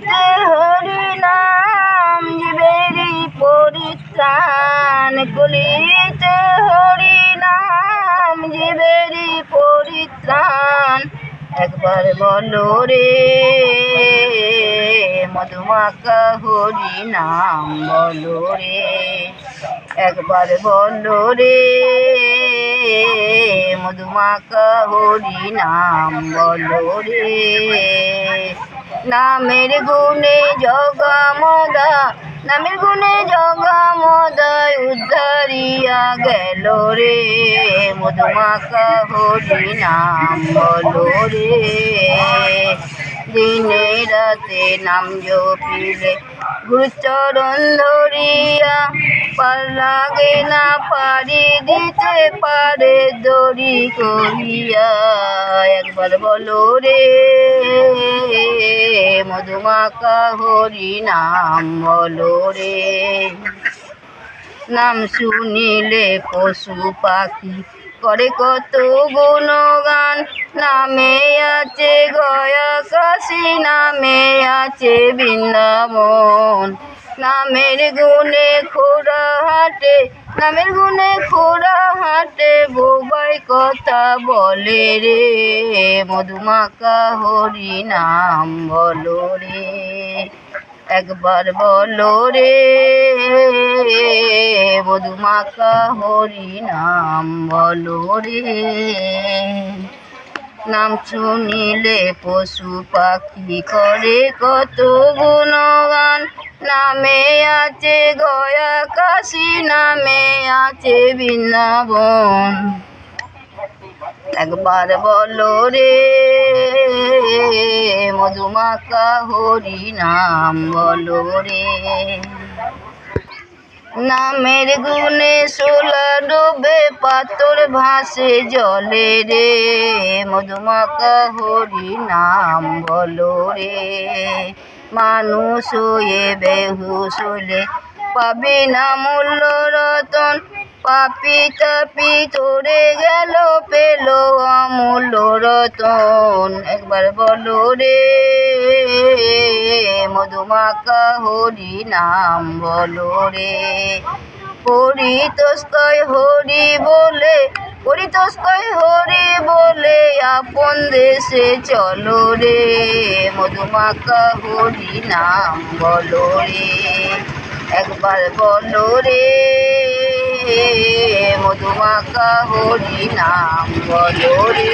করিতে হরি নাম জীবেরি পরিত্রাণ করিতে হরি নাম জীবেরি পরিত্রাণ। একবার বলো রে মধুমাকা হরি নাম বলো রে। একবার বলো রে মধুমাকা হরি নাম বলো রে নামের গুণে জগমদা, নামের গুণে জগমদায় উদ্ধারিয়া গেল রে। মধুমাকা হরি নাম বলো দিনে রাতে নাম জপিলে গুরুচরণ ধরিয়া পার লাগে না পারি দিতে পারে দড়ি করিয়া। একবার বলো রে মধুমাকা হরি নাম বলো রে। নাম শুনিলে পশু পাখি করে কত গুণগান, নামে আছে নামে আছে বৃন্দাবন। নামের গুণে খোড়া হাটে নামের গুণে খোড়া হাটে বোবাই কথা বলে রে। মধুমাকা হরি নাম বলো রে, একবার বলো রে। মধুমাকা হরি নাম বলো রে। নাম শুনিলে পশু পাখি করে, কত গুণগান। নামে আছে গয়া কাশি নামে আছে বৃন্দাবন। একবার বলো রে মধুমাকা হরি নাম বলো রে। নামের গুণে সোলা ডোবে পাথর ভাসে জলে রে। মধুমাকা হরি নাম বলো রে। মানুষ হয়ে বেহুশ হলে পাবে না মূল্য রতন। পাপি তাপি তোরে গেল, পেল অমূল্য রতন। একবার বলো রে। মধুমাকা হরি নাম বলো রে। পরিতস্কয় হরি বলে পরিতস্কয় হরি বলে আপন দেশে চলো রে। মধুমাকা হরি নাম বলো রে, একবার বলো রে। মধুমাকা হরি নাম বলো রে।